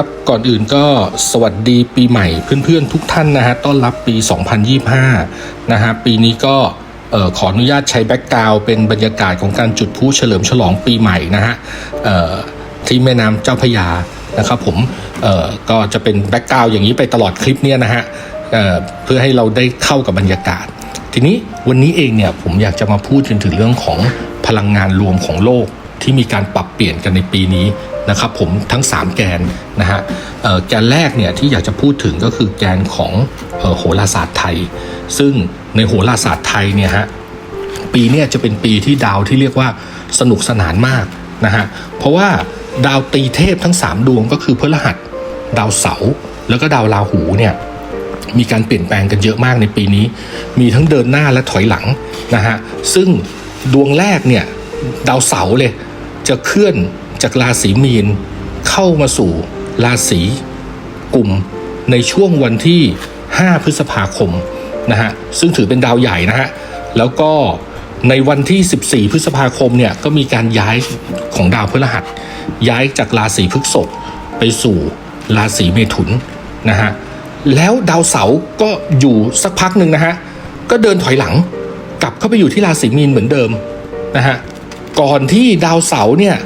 ครับ ก่อนอื่นก็สวัสดีปีใหม่เพื่อนๆทุกท่านนะฮะต้อนรับปี 2025 นะฮะปีนี้ก็ขออนุญาตใช้แบ็กกราวเป็นบรรยากาศของการจุดพลุเฉลิมฉลองปีใหม่นะฮะที่แม่น้ำเจ้าพยานะครับผมก็จะเป็นแบ็กกราวอย่างนี้ไปตลอดคลิปเนี้ยนะฮะเเพื่อให้เราได้เข้ากับบรรยากาศ ทีนี้วันนี้เองเนี่ยผมอยากจะมาพูดกันถึงเรื่องของพลังงานรวมของโลกที่มีการปรับเปลี่ยนกันในปีนี้ นะครับผมทั้ง 3 แกนนะฮะแกนแรกเนี่ยที่อยากจะพูดถึงก็คือแกนของออโหราศาสตร์ไทย ซึ่งในโหราศาสตร์ไทยเนี่ยฮะปีเนี้จะเป็นปีที่ดาวที่เรียกว่าสนุกสนานมากนะฮะเพราะว่าดาวตีเทพทั้ง 3 ดวงก็คือพฤหัส ดาวเสาร์แล้วก็ดาวราหูเนี่ยมีการเปลี่ยนแปลงกันเยอะมากในปีนี้ มีทั้งเดินหน้าและถอยหลังนะฮะซึ่งดวงแรกเนี่ยดาวเสาร์เลยจะเคลื่อน จากราศีมีนเข้ามาสู่ราศีกุมในช่วงวันที่ 5 พฤษภาคมนะฮะซึ่งถือเป็นดาวใหญ่นะฮะแล้วก็ในวันที่ 14 พฤษภาคมเนี่ยก็มีการย้ายของดาวพฤหัส ย้ายจากราศีพฤษภไปสู่ราศีเมถุนนะฮะแล้วดาวเสาร์ก็อยู่สักพักหนึ่งนะฮะก็เดินถอยหลังกลับเข้าไปอยู่ที่ราศีมีนเหมือนเดิมนะฮะก่อนที่ดาวเสาร์เนี่ย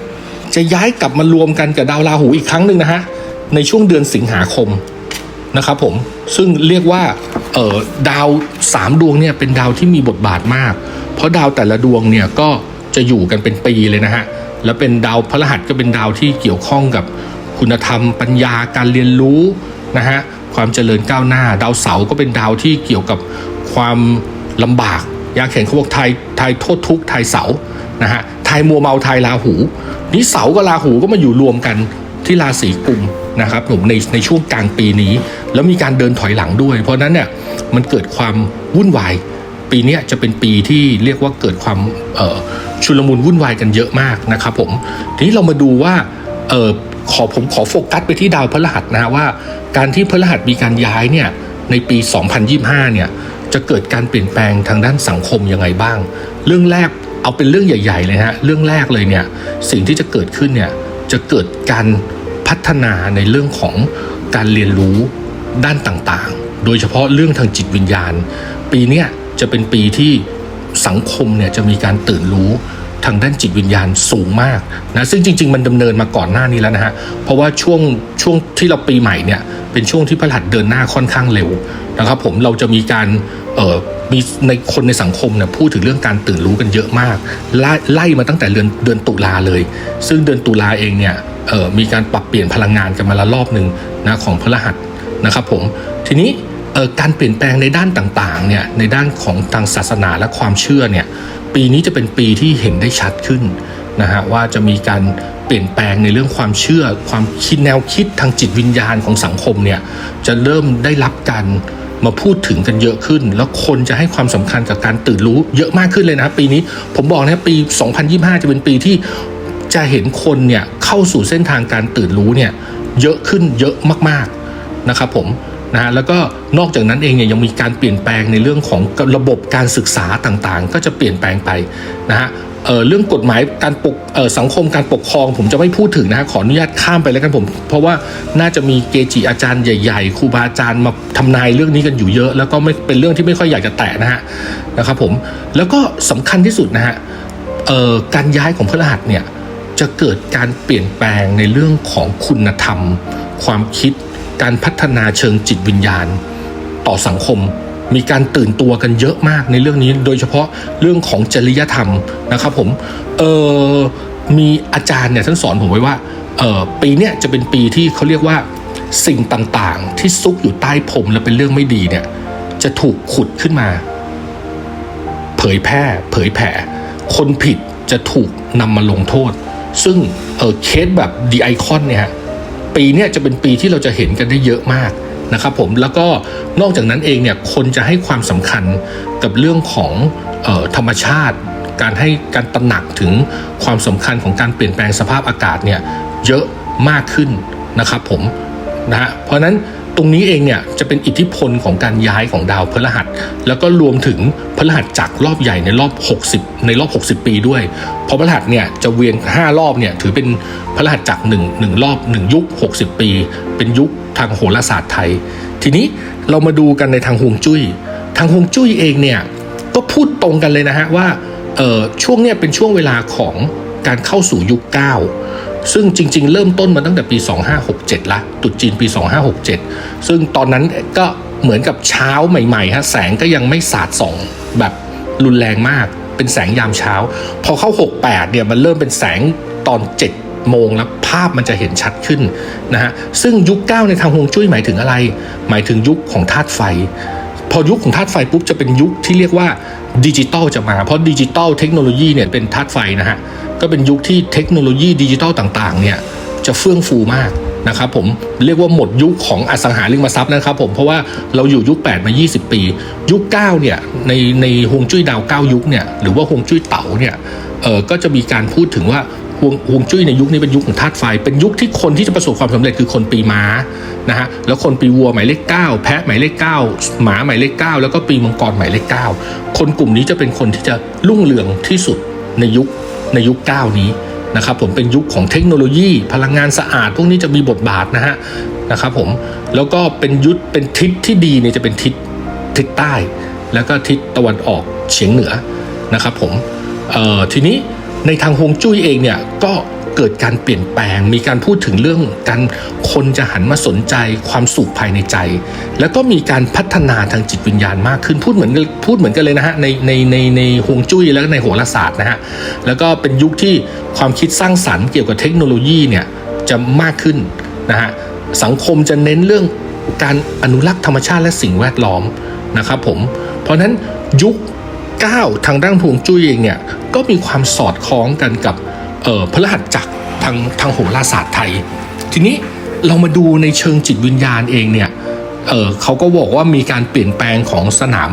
จะย้ายกลับมารวมกันกับดาวราหูอีกครั้งหนึ่งนะฮะในช่วงเดือนสิงหาคมนะครับผมซึ่งเรียกว่าเอ่อดาวสามดวงเนี่ยเป็นดาวที่มีบทบาทมาก เพราะดาวแต่ละดวงเนี่ยก็จะอยู่กันเป็นปีเลยนะฮะแล้วเป็นดาวพฤหัสก็เป็นดาวที่เกี่ยวข้องกับคุณธรรม ปัญญาการเรียนรู้นะฮะความเจริญก้าวหน้า ดาวเสาร์ก็เป็นดาวที่เกี่ยวกับความลำบากยาเข็นเขาบอกไทยไทยโทษทุกข์ไทยเสานะฮะ ไทยมัวเมาไทยราหูนี่เสาร์กับราหูก็มาอยู่รวมกันที่ราศีกุมนะครับผมในในช่วงกลางปีนี้ แล้วมีการเดินถอยหลังด้วย เพราะนั้นเนี่ยมันเกิดความวุ่นวาย ปีนี้จะเป็นปีที่เรียกว่าเกิดความชุลมุนวุ่นวายกันเยอะมากนะครับผมทีนี้เรามาดูว่าออขอผมขอโฟกัสไปที่ดาวพฤหัสนะว่า การที่พฤหัสมีการย้ายเนี่ยในปี 2025 เนี่ยจะเกิดการเปลี่ยนแปลงทางด้านสังคมยังไงบ้าง เรื่องแรก เอาเป็นเรื่องใหญ่ ๆ เลยฮะเรื่องแรกเลยเนี่ยสิ่งที่จะเกิดขึ้นเนี่ยจะเกิดการพัฒนาในเรื่องของการเรียนรู้ด้านต่างๆ โดยเฉพาะเรื่องทางจิตวิญญาณ ปีเนี้ยจะเป็นปีที่สังคมเนี่ยจะมีการตื่นรู้ทางด้านจิตวิญญาณสูงมากนะซึ่งจริง ๆ มันดำเนินมาก่อนหน้านี้แล้วนะฮะเพราะว่าช่วงช่วงที่เราปีใหม่เนี่ยเป็นช่วงที่พระหัสเดินหน้าค่อนข้างเร็วนะครับผมเราจะมีการเอ่อ มีในคนในสังคมเนี่ยพูดถึงเรื่องการตื่นรู้กันเยอะมาก ไล่ไล่มาตั้งแต่เดือนเดือนตุลาเลย ซึ่งเดือนตุลาเองเนี่ยเออมีการปรับเปลี่ยนพลังงานกันมาละรอบหนึ่งนะของพระรหัสนะครับผมทีนี้เออการเปลี่ยนแปลงในด้านต่างๆเนี่ยในด้านของทางศาสนาและความเชื่อเนี่ยปีนี้จะเป็นปีที่เห็นได้ชัดขึ้นนะฮะว่าจะมีการเปลี่ยนแปลงในเรื่องความเชื่อ ความคิดแนวคิดทางจิตวิญญาณของสังคมเนี่ยจะเริ่มได้รับการ มาพูดถึงกันเยอะขึ้น แล้วคนจะให้ความสำคัญกับการตื่นรู้เยอะมากขึ้นเลยนะครับปีนี้ผมบอกนะปี 2025 จะเป็นปีที่จะเห็นคนเนี่ยเข้าสู่เส้นทางการตื่นรู้เนี่ยเยอะขึ้นเยอะมากๆนะครับผมนะฮะแล้วก็นอกจากนั้นเองเนี่ยยังมีการเปลี่ยนแปลงในเรื่องของระบบการศึกษาต่างๆ ก็จะเปลี่ยนแปลงไปนะฮะ เเรื่องกฎหมายการปกเอ่อสังคมการปกครอง ผมจะไม่พูดถึงนะฮะขออนุญาตข้ามไปแล้วกันผม เพราะว่าน่าจะมีเกจิอาจารย์ใหญ่ๆครูบาอาจารย์มาทำนายเรื่องนี้กันอยู่เยอะ แล้วก็ไม่เป็นเรื่องที่ไม่ค่อยอยากจะแตะนะฮะนะครับผมแล้วก็สำคัญที่สุดนะฮะการย้ายของพระรหัสเนี่ยจะเกิดการเปลี่ยนแปลงในเรื่องของคุณธรรม ความคิด การพัฒนาเชิงจิตวิญญาณ ต่อสังคม มีการตื่นตัวกันเยอะมากในเรื่องนี้โดยเฉพาะเรื่องของจริยธรรมนะครับผมเออมีอาจารย์เนี่ยท่านสอนผมไว้ว่าเออปีเนี้ยจะเป็นปีที่เขาเรียกว่าสิ่งต่างๆ ที่ซุกอยู่ใต้พรมและเป็นเรื่องไม่ดีเนี่ยจะถูกขุดขึ้นมา เผยแพร่ เผยแผ่ คนผิดจะถูกนำมาลงโทษ ซึ่งเออเคสแบบดีไอคอนเนี่ยฮะปีเนี้ยจะเป็นปีที่เราจะเห็นกันได้เยอะมาก นะครับผมแล้วก็นอกจากนั้นเองเนี่ยคนจะให้ความสำคัญกับเรื่องของออธรรมชาติ การให้การตระหนักถึงความสำคัญของการเปลี่ยนแปลงสภาพอากาศเนี่ยเยอะมากขึ้นนะครับผมนะฮะเพราะฉะนั้น รงนี้เองเนี่ยจะเป็นอิทธิพลของการย้ายของดาวพฤหัส แล้วก็รวมถึงพฤหัสจักรอบใหญ่ในรอบ 60 ในรอบ 60 ปีด้วย เพราะพฤหัสเนี่ยจะเวียน 5 รอบเนี่ยถือเป็นพฤหัสจักรหนึ่งหนึ่งรอบ 1 ยุค 60 ปี เป็นยุคทางโหราศาสตร์ไทย ทีนี้เรามาดูกันในทางฮวงจุ้ย ทางฮวงจุ้ยเองเนี่ยก็พูดตรงกันเลยนะฮะว่าเออช่วงเนี้ยเป็นช่วงเวลาของการเข้าสู่ยุค 9 ซึ่งจริง ๆ เริ่มต้นมาตั้งแต่ปี 2567 ละตรุษจีนปี 2567 ซึ่งตอนนั้นก็เหมือนกับเช้าใหม่ๆฮะแสงก็ยังไม่สาดส่องแบบรุนแรงมาก เป็นแสงยามเช้า พอเข้า 68 เนี่ยมันเริ่มเป็นแสงตอน 7 โมงแล้วภาพมันจะเห็นชัดขึ้นนะฮะซึ่งยุค 9 ในทางฮวงจุ้ยหมายถึงอะไร หมายถึงยุคของธาตุไฟ พอยุคของธาตุไฟปุ๊บจะเป็นยุคที่เรียกว่าดิจิตอลจะมา เพราะดิจิตอลเทคโนโลยีเนี่ยเป็นธาตุไฟนะฮะก็เป็นยุคที่เทคโนโลยีดิจิตอลต่างๆเนี่ยจะเฟื่องฟูมากนะครับผมเรียกว่าหมดยุคของอสังหาริมทรัพย์นะครับผมเพราะว่าเราอยู่ยุค 8 มา 20 ปี ยุค 9 เนี่ยในในฮวงจุ้ยดาว 9 ยุคเนี่ยหรือว่าฮวงจุ้ยเต๋าเนี่ยเออก็จะมีการพูดถึงว่า วงฮวงจุ้ยในยุคนี้เป็นยุคของธาตุไฟ เป็นยุคที่คนที่จะประสบความสำเร็จคือคนปีม้านะฮะแล้วคนปีวัวหมายเลข 9 แพะหมายเลข 9 หมาหมายเลข 9 แล้วก็ปีมังกรหมายเลข 9 คนกลุ่มนี้จะเป็นคนที่จะรุ่งเรืองที่สุดในยุคในยุค 9 นี้นะครับผมเป็นยุคของเทคโนโลยีพลังงานสะอาด พวกนี้จะมีบทบาทนะฮะนะครับผมแล้วก็เป็นยุคเป็นทิศที่ดีเนี่ยจะเป็นทิศทิศใต้ แล้วก็ทิศตะวันออกเฉียงเหนือนะครับผมเอ่อทีนี้ ในทางฮวงจุ้ยเองเนี่ยก็เกิดการเปลี่ยนแปลง มีการพูดถึงเรื่องการคนจะหันมาสนใจความสุขภายในใจ แล้วก็มีการพัฒนาทางจิตวิญญาณมากขึ้นพูดเหมือนกันพูดเหมือนกันเลยนะฮะในในในในฮวงจุ้ยแล้วก็ในโหราศาสตร์นะฮะแล้วก็เป็นยุคที่ความคิดสร้างสรรค์เกี่ยวกับเทคโนโลยีเนี่ยจะมากขึ้นนะฮะสังคมจะเน้นเรื่องการอนุรักษ์ธรรมชาติและสิ่งแวดล้อมนะครับผมเพราะนั้นยุค 9 ทางด้านฮวงจุ้ยเองเนี่ยก็มีความสอดคล้องกันกับเอ่อพฤหัสจักรทางทางโหราศาสตร์ไทย ทีนี้เรามาดูในเชิงจิตวิญญาณเองเนี่ยเออเขาก็บอกว่ามีการเปลี่ยนแปลงของสนาม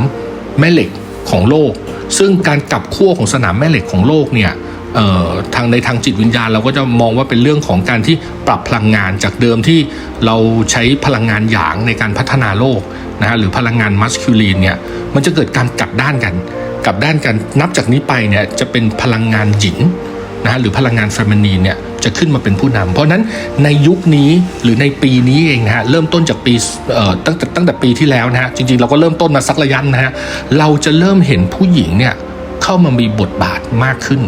แม่เหล็กของโลก ซึ่งการกลับขั้วของสนามแม่เหล็กของโลกเนี่ยเอ่อทางในทางจิตวิญญาณเราก็จะมองว่าเป็นเรื่องของการที่ปรับพลังงานจากเดิมที่เราใช้พลังงานหยางในการพัฒนาโลกนะฮะหรือพลังงานมัสคิวลีนเนี่ยมันจะเกิดการกลับด้านกัน กลับด้านกันนับจากนี้ไปเนี่ยจะเป็นพลังงานหยินนะฮะหรือพลังงานเฟมินีนเนี่ยจะขึ้นมาเป็นผู้นำเพราะฉะนั้นในยุคนี้หรือในปีนี้เองนะฮะเริ่มต้นจากปีเอ่อตั้งแต่ตั้งแต่ปีที่แล้วนะฮะจริงๆเราก็เริ่มต้นมาสักระยะนะฮะเราจะเริ่มเห็นผู้หญิงเนี่ยเข้ามามีบทบาทมากขึ้น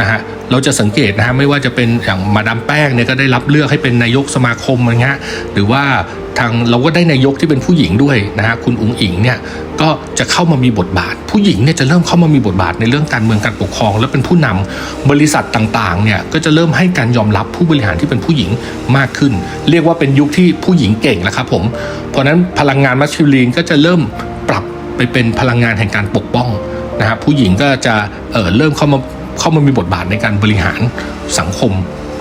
นะฮะเราจะสังเกตนะฮะไม่ว่าจะเป็นอย่างมาดามแป้งเนี่ยก็ได้รับเลือกให้เป็นนายกสมาคมอะไรเงี้ยหรือว่า ทางเราก็ได้นายกที่เป็นผู้หญิงด้วยนะฮะคุณอุงอิงเนี่ยก็จะเข้ามามีบทบาท ผู้หญิงเนี่ยจะเริ่มเข้ามามีบทบาทในเรื่องการเมืองการปกครอง และเป็นผู้นำบริษัทต่างๆเนี่ยก็จะเริ่มให้การยอมรับผู้บริหารที่เป็นผู้หญิงมากขึ้น เรียกว่าเป็นยุคที่ผู้หญิงเก่งแล้วครับผมเพราะนั้นพลังงานมัสคิวลีนก็จะเริ่มปรับไปเป็นพลังงานแห่งการปกป้องนะฮะผู้หญิงก็จะเเริ่มเข้ามาเข้ามามีบทบาทในการบริหารสังคม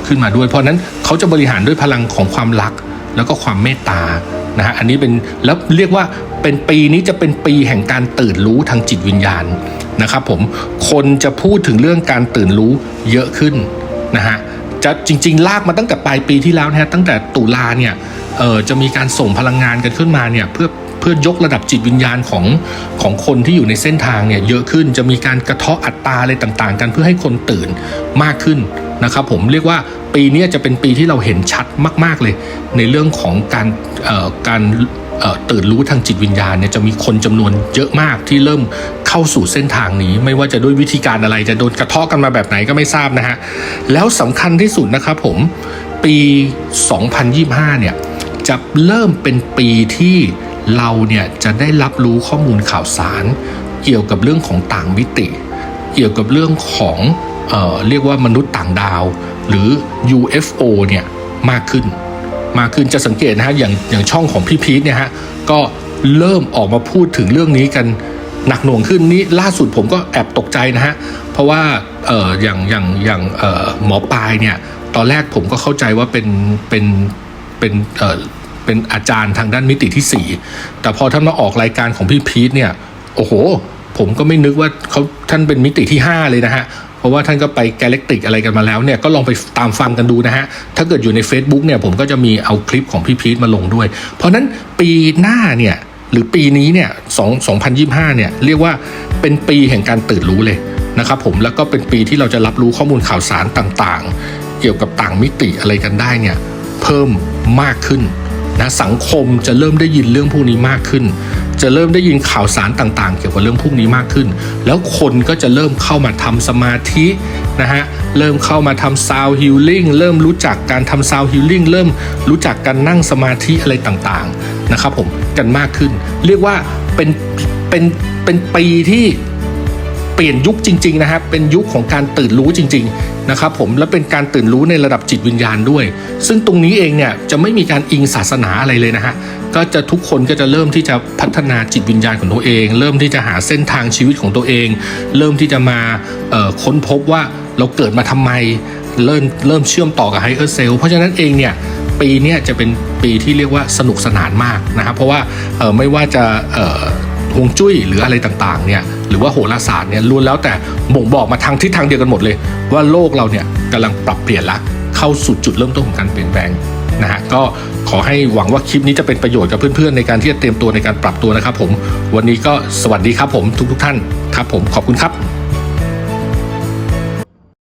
ขึ้นมาด้วย เพราะนั้นเขาจะบริหารด้วยพลังของความรัก แล้วก็ความเมตตานะฮะอันนี้เป็นแล้วเรียกว่าเป็นปีนี้จะเป็นปีแห่งการตื่นรู้ทางจิตวิญญาณนะครับผมคนจะพูดถึงเรื่องการตื่นรู้เยอะขึ้นนะฮะจะจริง ๆ ลากมาตั้งแต่ปลายปีที่แล้วนะฮะตั้งแต่ตุลาเนี่ยเออจะมีการส่งพลังงานกันขึ้นมาเนี่ยเพื่อเพื่อยกระดับจิตวิญญาณของของคนที่อยู่ในเส้นทางเนี่ยเยอะขึ้นจะมีการกระเทาะอัตราอะไรต่างๆ กันเพื่อให้คนตื่นมากขึ้นนะครับผมเรียกว่า ปีนี้จะเป็นปีที่เราเห็นชัดมาก ๆเลย ในเรื่องของการการตื่นรู้ทางจิตวิญญาณเนี่ยจะมีคนจำนวนเยอะมากที่เริ่มเข้าสู่เส้นทางนี้ ไม่ว่าจะด้วยวิธีการอะไรจะโดนกระทาะกันมาแบบไหนก็ไม่ทราบนะฮะ แล้วสำคัญที่สุดนะครับผมปี 2025 เนี่ยจะเริ่มเป็นปีที่เราเนี่ยจะได้รับรู้ข้อมูลข่าวสาร เกี่ยวกับเรื่องของต่างมิติ เกี่ยวกับเรื่องของ เออเรียกว่ามนุษย์ต่างดาว หรือ UFO เนี่ยมากขึ้น มากขึ้นจะสังเกตนะฮะอย่างอย่างช่องของพี่พีทเนี่ยฮะก็เริ่มออกมาพูดถึงเรื่องนี้กันหนักหน่วงขึ้นนี่ล่าสุดผมก็แอบตกใจนะฮะเพราะว่าเอออย่างอย่างอย่างเออหมอปลายเนี่ยตอนแรกผมก็เข้าใจว่าเป็นเป็นเป็นเออเป็นอาจารย์ทางด้านมิติที่ 4 แต่พอท่านมาออกรายการของพี่พีทเนี่ย โอ้โห ผมก็ไม่นึกว่าเขาท่านเป็นมิติที่ 5 เลยนะฮะ ราะว่าท่านก็ไปแกลเล็กติกอะไรกันมาแล้วเนี่ยก็ลองไปตามฟังกันดูนะฮะ ถ้าเกิดอยู่ใน Facebook เนี่ยผมก็จะมีเอาคลิปของพี่พีทมาลงด้วย เพราะฉะนั้นปีหน้าเนี่ยหรือปีนี้เนี่ย2 2025เนี่ยเรียกว่าเป็นปีแห่งการตื่นรู้เลยนะครับผมแล้วก็เป็นปีที่เราจะรับรู้ข้อมูลข่าวสารต่างๆ เกี่ยวกับต่างมิติอะไรกันได้เนี่ยเพิ่มมากขึ้นนะสังคมจะเริ่มได้ยินเรื่องพวกนี้มากขึ้น จะเริ่มได้ยินข่าวสารต่างๆ เกี่ยวกับเรื่องพวกนี้มากขึ้น แล้วคนก็จะเริ่มเข้ามาทำสมาธินะฮะ เริ่มเข้ามาทำซาวฮิลลิ่ง เริ่มรู้จักการทำซาวฮิลลิ่ง เริ่มรู้จักการนั่งสมาธิอะไรต่างๆนะครับผม กันมากขึ้น เรียกว่าเป็นเป็นเป็นปีที่ เปลี่ยนยุคจริง ๆ นะครับเป็นยุคของการตื่นรู้จริง ๆ นะครับผมและเป็นการตื่นรู้ในระดับจิตวิญญาณด้วย ซึ่งตรงนี้เองเนี่ยจะไม่มีการอิงศาสนาอะไรเลยนะฮะก็จะทุกคนก็จะเริ่มที่จะพัฒนาจิตวิญญาณของตัวเอง เริ่มที่จะหาเส้นทางชีวิตของตัวเอง เริ่มที่จะมาค้นพบว่าเราเกิดมาทำไมเริ่มเริ่มเชื่อมต่อกับไฮเออร์เซลเพราะฉะนั้นเองเนี่ยปีนี้จะเป็นปีที่เรียกว่าสนุกสนานมากนะครับเพราะว่าไม่ว่าจะ ฮวงจุ้ยหรืออะไรต่างๆเนี่ยหรือว่าโหราศาสตร์เนี่ยล้วนแล้วแต่บ่งบอกมาทางทิศทางเดียวกันหมดเลย ว่าโลกเราเนี่ยกำลังปรับเปลี่ยนละเข้าสู่จุดเริ่มต้นของการเปลี่ยนแปลงนะฮะก็ขอให้หวังว่าคลิปนี้จะเป็นประโยชน์กับเพื่อนๆ ในการที่จะเตรียมตัวในการปรับตัวนะครับผม วันนี้ก็สวัสดีครับผมทุกๆท่านครับผมขอบคุณครับ